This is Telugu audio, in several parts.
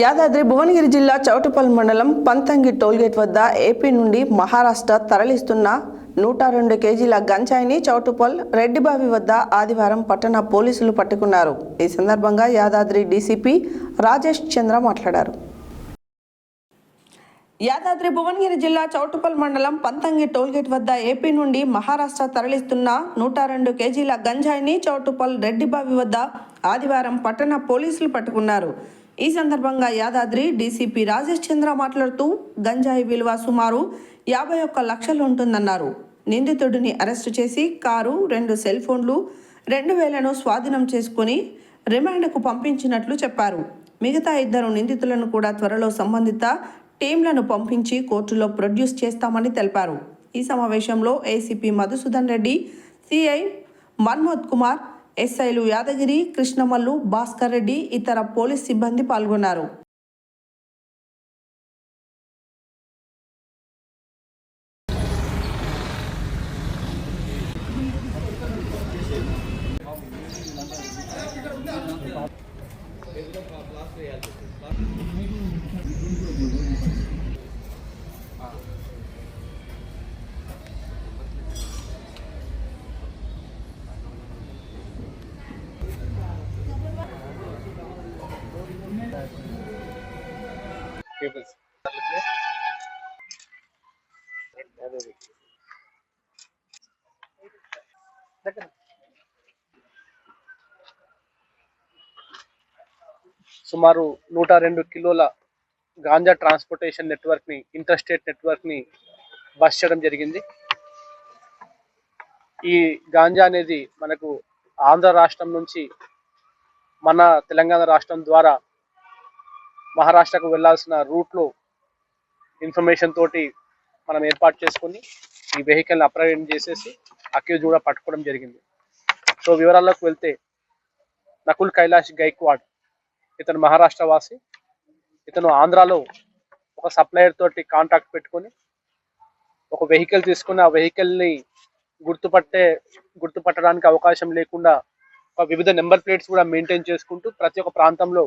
యాదాద్రి భువనగిరి జిల్లా చౌటుపల్ మండలం పంతంగి టోల్గేట్ వద్ద ఏపీ నుండి మహారాష్ట్ర తరలిస్తున్న నూట రెండు కేజీల గంజాయిని చౌటుపల్ రెడ్డిబావి వద్ద ఆదివారం పట్టణ పోలీసులు పట్టుకున్నారు. ఈ సందర్భంగా యాదాద్రి డీసీపీ రాజేష్ చంద్ర మాట్లాడారు. యాదాద్రి భువనగిరి జిల్లా చౌటుపల్ మండలం పంతంగి టోల్గేట్ వద్ద ఏపీ నుండి మహారాష్ట్ర తరలిస్తున్న నూట రెండు కేజీల గంజాయిని చౌటుపల్ రెడ్డిబావి వద్ద ఆదివారం పట్టణ పోలీసులు పట్టుకున్నారు. ఈ సందర్భంగా యాదాద్రి డీసీపీ రాజేష్ చంద్ర మాట్లాడుతూ గంజాయి విలువ సుమారు యాభై ఒక్క లక్షలు ఉంటుందన్నారు. నిందితుడిని అరెస్టు చేసి కారు రెండు సెల్ ఫోన్లు రెండు వేలను స్వాధీనం చేసుకుని రిమాండ్కు పంపించినట్లు చెప్పారు. మిగతా ఇద్దరు నిందితులను కూడా త్వరలో సంబంధిత టీంలను పంపించి కోర్టులో ప్రొడ్యూస్ చేస్తామని తెలిపారు. ఈ సమావేశంలో ఏసీపీ మధుసూదన్ రెడ్డి సిఐ మన్మోద్ కుమార్ ఎస్ఐలు యాదగిరి కృష్ణమల్లు భాస్కర్ రెడ్డి ఇతర పోలీస్ సిబ్బంది పాల్గొన్నారు. Pupils. సుమారు నూట రెండు కిలోల గాంజా ట్రాన్స్పోర్టేషన్ నెట్వర్క్ని ఇంటర్స్టేట్ నెట్వర్క్ని బస్ చేయడం జరిగింది ఈ గాంజా అనేది మనకు ఆంధ్ర రాష్ట్రం నుంచి మన తెలంగాణ రాష్ట్రం ద్వారా మహారాష్ట్రకు వెళ్ళాల్సిన రూట్లో ఇన్ఫర్మేషన్ తోటి మనం ఏర్పాటు చేసుకొని ఈ వెహికల్ని అప్రవేట్ చేసేసి అక్యూజ్ కూడా పట్టుకోవడం జరిగింది. సో వివరాల్లోకి వెళ్తే నకుల్ కైలాష్ గైక్వాడ్ ఇతను మహారాష్ట్ర వాసి ఇతను ఆంధ్రాలో ఒక సప్లయర్ తోటి కాంటాక్ట్ పెట్టుకొని ఒక వెహికల్ తీసుకుని ఆ వెహికల్ని గుర్తుపట్టే గుర్తుపట్టడానికి అవకాశం లేకుండా ఒక వివిధ నెంబర్ ప్లేట్స్ కూడా మెయింటైన్ చేసుకుంటూ ప్రతి ఒక్క ప్రాంతంలో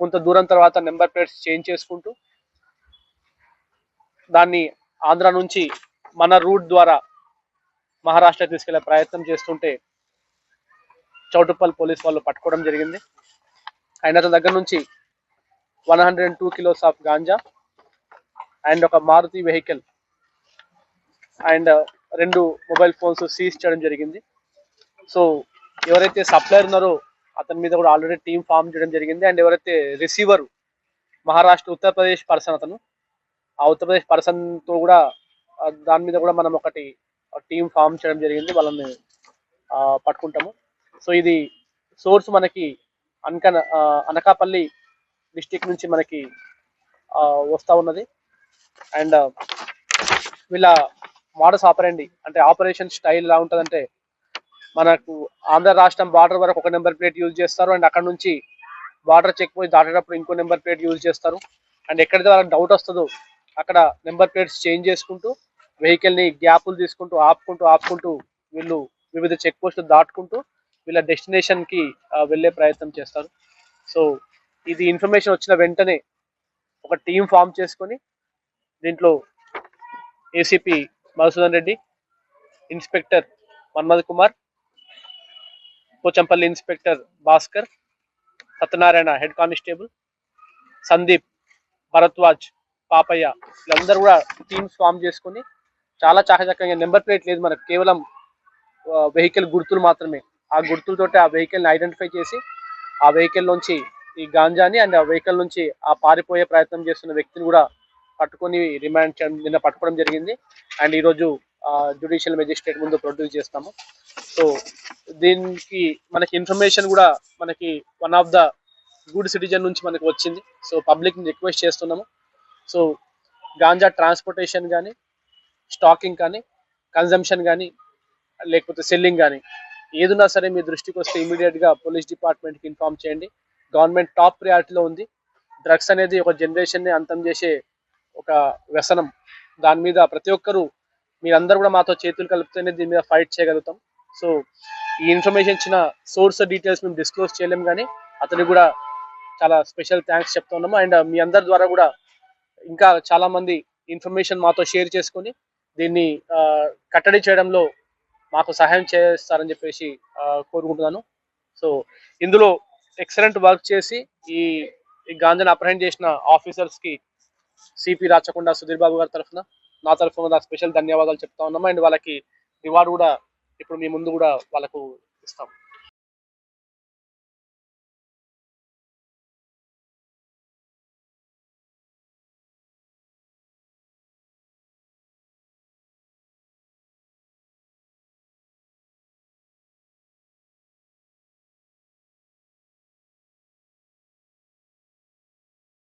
కొంత దూరం తర్వాత నెంబర్ ప్లేట్స్ చేంజ్ చేసుకుంటూ దాన్ని ఆంధ్ర నుంచి మన రూట్ ద్వారా మహారాష్ట్ర తీసుకెళ్ళే ప్రయత్నం చేస్తుంటే చౌటుప్పల్ పోలీస్ వాళ్ళు పట్టుకోవడం జరిగింది. ఆయన అతని దగ్గర నుంచి one hundred and two kilos of ganja and ఒక మారుతి వెహికల్ అండ్ రెండు మొబైల్ ఫోన్స్ సీజ్ చేయడం జరిగింది. సో ఎవరైతే సప్లయర్ ఉన్నారో అతని మీద కూడా ఆల్రెడీ టీం ఫామ్ చేయడం జరిగింది. అండ్ ఎవరైతే రిసీవర్ మహారాష్ట్ర ఉత్తరప్రదేశ్ పర్సన్ అతను ఆ ఉత్తరప్రదేశ్ పర్సన్తో కూడా దాని మీద కూడా మనం ఒకటి టీం ఫామ్ చేయడం జరిగింది. వాళ్ళని పట్టుకుంటాము. సో ఇది సోర్స్ మనకి అనక అనకాపల్లి డిస్టిక్ నుంచి మనకి వస్తూ వస్తా ఉన్నది. అండ్ వీళ్ళ మోడస్ ఆపరండి అంటే ఆపరేషన్ స్టైల్ ఎలా ఉంటుందంటే మనకు ఆంధ్ర రాష్ట్రం బార్డర్ వరకు ఒక నెంబర్ ప్లేట్ యూజ్ చేస్తారు. అండ్ అక్కడ నుంచి బార్డర్ చెక్ పోయి దాటేటప్పుడు ఇంకో నెంబర్ ప్లేట్ యూజ్ చేస్తారు. అండ్ ఎక్కడైతే వాళ్ళకి డౌట్ వస్తుందో అక్కడ నెంబర్ ప్లేట్స్ చేంజ్ చేసుకుంటూ వెహికల్ని గ్యాపులు తీసుకుంటూ ఆపుకుంటూ ఆపుకుంటూ వీళ్ళు వివిధ చెక్ పోస్టులు దాటుకుంటూ వీళ్ళ డెస్టినేషన్కి వెళ్ళే ప్రయత్నం చేస్తారు. సో ఇది ఇన్ఫర్మేషన్ వచ్చిన వెంటనే ఒక టీం ఫామ్ చేసుకొని దీంట్లో ACP Madhusudan Reddy inspector Manmadh Kumar Pochampally inspector Bhaskar Satyanarayana head constable Sandeep Bharadwaj Papaiah వీళ్ళందరూ కూడా టీమ్స్ ఫామ్ చేసుకొని చాలా చాకచక్యంగా నెంబర్ ప్లేట్ లేదు మనకు కేవలం వెహికల్ గుర్తులు మాత్రమే. ఆ గుర్తులతోటి ఆ వెహికల్ని ఐడెంటిఫై చేసి ఆ వెహికల్ నుంచి ఈ గాంజాని అండ్ ఆ వెహికల్ నుంచి ఆ పారిపోయే ప్రయత్నం చేస్తున్న వ్యక్తిని కూడా పట్టుకొని రిమాండ్ చేయడం నిన్న పట్టుకోవడం జరిగింది. అండ్ ఈరోజు జ్యుడిషియల్ మెజిస్ట్రేట్ ముందు ప్రొడ్యూస్ చేస్తాము. సో దీనికి మనకి ఇన్ఫర్మేషన్ కూడా మనకి one of the good citizen నుంచి మనకి వచ్చింది. సో పబ్లిక్ని రిక్వెస్ట్ చేస్తున్నాము. సో గాంజా ట్రాన్స్పోర్టేషన్ కానీ స్టాకింగ్ కానీ కన్జంప్షన్ కానీ లేకపోతే సెల్లింగ్ కానీ ఏదున్నా సరే మీ దృష్టికి వస్తే ఇమీడియట్గా పోలీస్ డిపార్ట్మెంట్కి ఇన్ఫామ్ ఇన్ఫార్మ్ చేయండి. గవర్నమెంట్ టాప్ ప్రియారిటీలో ఉంది. డ్రగ్స్ అనేది ఒక జనరేషన్ని అంతం చేసే ఒక వ్యసనం. దాని మీద ప్రతి ఒక్కరూ మీరందరూ కూడా మాతో చేతులు కలిపితేనే దీని మీద ఫైట్ చేయగలుగుతాం. సో ఈ ఇన్ఫర్మేషన్ ఇచ్చిన సోర్స్ డీటెయిల్స్ మేము డిస్క్లోజ్ చేయలేము కానీ అతనికి కూడా చాలా స్పెషల్ థ్యాంక్స్ చెప్తున్నాము అండ్ మీ అందరి ద్వారా కూడా ఇంకా చాలా మంది ఇన్ఫర్మేషన్ మాతో షేర్ చేసుకొని దీన్ని కట్టడి చేయడంలో మాకు సహాయం చేస్తారని చెప్పేసి కోరుకుంటున్నాను. సో ఇందులో ఎక్సలెంట్ వర్క్ చేసి ఈ ఈ గాంజాను అప్రహెండ్ చేసిన ఆఫీసర్స్కి సిపి రాచకొండ సుధీర్ బాబు గారి తరఫున నా తరఫున స్పెషల్ ధన్యవాదాలు చెప్తా ఉన్నాము అండ్ వాళ్ళకి రివార్డ్ కూడా ఇప్పుడు మీ ముందు కూడా వాళ్ళకు ఇస్తాం.